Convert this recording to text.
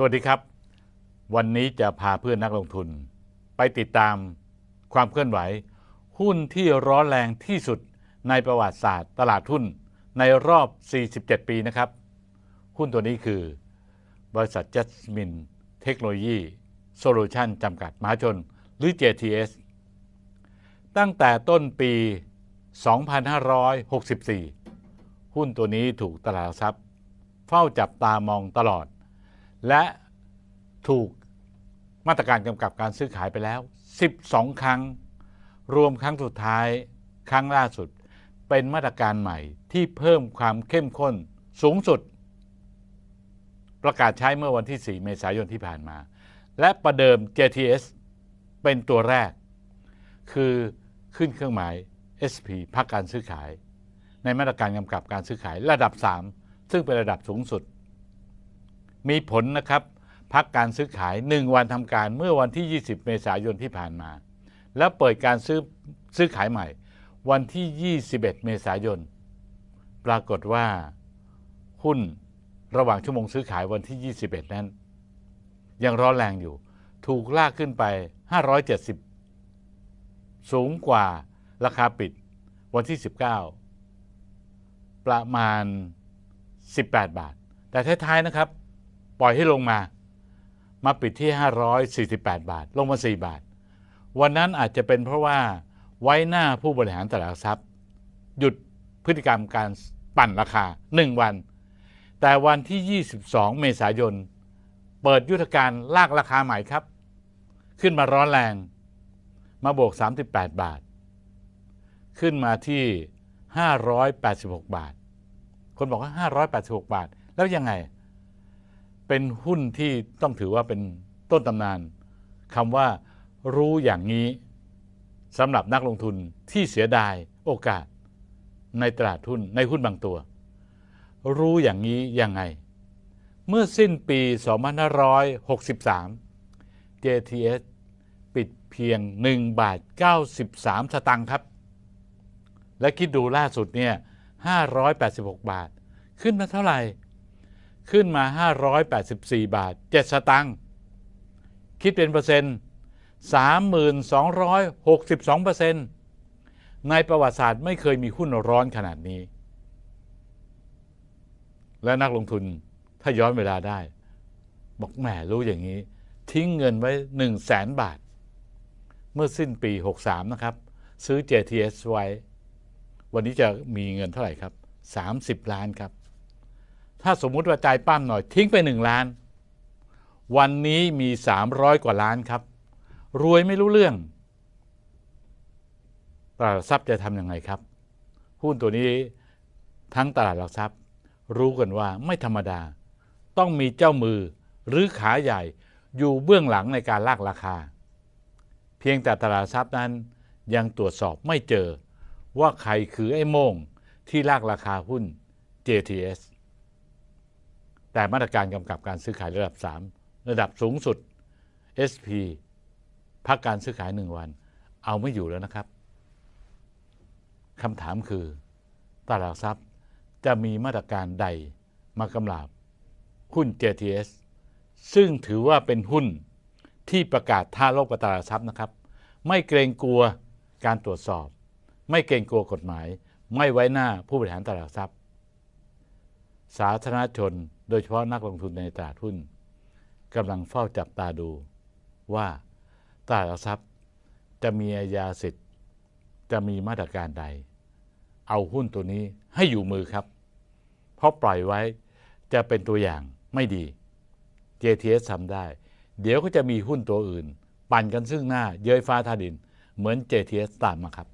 สวัสดีครับ วันนี้จะพาเพื่อนนักลงทุน ไปติดตามความเคลื่อนไหว หุ้นที่ร้อนแรงที่สุดในประวัติศาสตร์ ตลาดหุ้นในรอบ 47 ปีนะครับ หุ้นตัวนี้คือ บริษัท Jasmine Technology Solution จำกัดมหาชน หรือ JTS ตั้งแต่ต้นปี 2564 หุ้นตัวนี้ถูกตลาดหลักทรัพย์ เฝ้าจับตามองตลอด และถูกมาตรการกำกับการซื้อขายไปแล้ว 12 ครั้ง รวมครั้งสุดท้าย ครั้งล่าสุด เป็นมาตรการใหม่ที่เพิ่มความเข้มข้นสูงสุด ประกาศใช้เมื่อวันที่ 4 เมษายนที่ผ่านมา และประเดิม JTS เป็นตัวแรก คือขึ้นเครื่องหมาย SP พักการซื้อขาย ในมาตรการกำกับการซื้อขายระดับ 3 ซึ่งเป็นระดับสูงสุด มีผลนะครับพักการซื้อขาย 1 วันทำการเมื่อวันที่ 20 เมษายนที่ผ่านมา แล้วเปิดการซื้อซื้อขายใหม่ วันที่ 21 เมษายน ปรากฏว่าหุ้นระหว่างชั่วโมงซื้อขายวันที่ 21 นั้น ยังร้อนแรงอยู่ ถูกลากขึ้นไป 570 สูงกว่าราคาปิดวันที่ 19 ประมาณ 18 บาท แต่ท้ายๆนะครับ ปล่อยให้ลงมา มาปิดที่ 548 บาท ลงมา 4 บาท วันนั้นอาจจะเป็นเพราะว่าไว้หน้าผู้บริหารตลาดทรัพย์ หยุดพฤติกรรมการปั่นราคา 1 วัน แต่วันที่ 22 เมษายน เปิดยุทธการลากราคาใหม่ครับ ขึ้นมาร้อนแรง มาบวก 38 บาท ขึ้นมาที่ 586 บาท คนบอกว่า 586 บาท แล้วยังไง เป็นหุ้นที่ต้องถือว่าเป็นต้นตำนานคำว่ารู้อย่างนี้สำหรับนักลงทุนที่เสียดายโอกาส ในตลาดหุ้นในหุ้นบางตัว รู้อย่างนี้ยังไง เมื่อสิ้นปี 2563 JTS ปิดเพียง 1 บาท 93 สตางค์ครับ และคิดดูล่าสุดเนี่ย586 บาท ขึ้นมาเท่าไหร่ ขึ้นมา 584 บาท 7 สตางค์คิดเป็นเปอร์เซ็นต์ 3,262เปอร์เซ็นต์ในประวัติศาสตร์ไม่เคยมีหุ้นร้อนขนาดนี้ และนักลงทุนถ้าย้อนเวลาได้ บอกแหมรู้อย่างนี้ ทิ้งเงินไว้ 1 0 0 0 0แสนบาท เมื่อสิ้นปี 63 นะครับ ซื้อ JTS ไว้ วันนี้จะมีเงินเท่าไหร่ครับ 30 ล้านครับ ถ้าสมมุติว่าใจปั้มหน่อยทิ้งไป 1 ล้าน วันนี้มี 300 กว่าล้านครับ รวยไม่รู้เรื่องตลาดหลักทรัพย์จะทำยังไงครับ หุ้นตัวนี้ทั้งตลาดหลักทรัพย์ รู้กันว่าไม่ธรรมดา ต้องมีเจ้ามือหรือขาใหญ่อยู่เบื้องหลังในการลากราคา เพียงแต่ตลาดทรัพย์นั้นยังตรวจสอบไม่เจอว่าใครคือไอ้โม่งที่ลากราคาหุ้น JTS แต่มาตรการกำกับการซื้อขายระดับ 3 ระดับสูงสุด SP พักการซื้อขาย1วัน เอาไม่อยู่แล้วนะครับคำถามคือตลาดทรัพย์จะมีมาตรการใดมากำลาบหุ้น JTS ซึ่งถือว่าเป็นหุ้นที่ประกาศท่าโลกกับตลาดทรัพย์นะครับ ไม่เกรงกลัวการตรวจสอบ ไม่เกรงกลัวกฎหมาย ไม่ไว้หน้าผู้บริหารตลาดทรัพย์ สาธารณชน โดยเฉพาะนักลงทุนในตลาดหุ้นกำลังเฝ้าจับตาดูว่าตลาดหลักทรัพย์ จะมีอาญาสิทธิ์ จะมีมาตรการใด เอาหุ้นตัวนี้ให้อยู่มือครับ เพราะปล่อยไว้จะเป็นตัวอย่างไม่ดี JTS ทำได้ เดี๋ยวก็จะมีหุ้นตัวอื่น ปั่นกันซึ่งหน้าเย้ยฟ้าทาดิน เหมือน JTS ตามมาครับ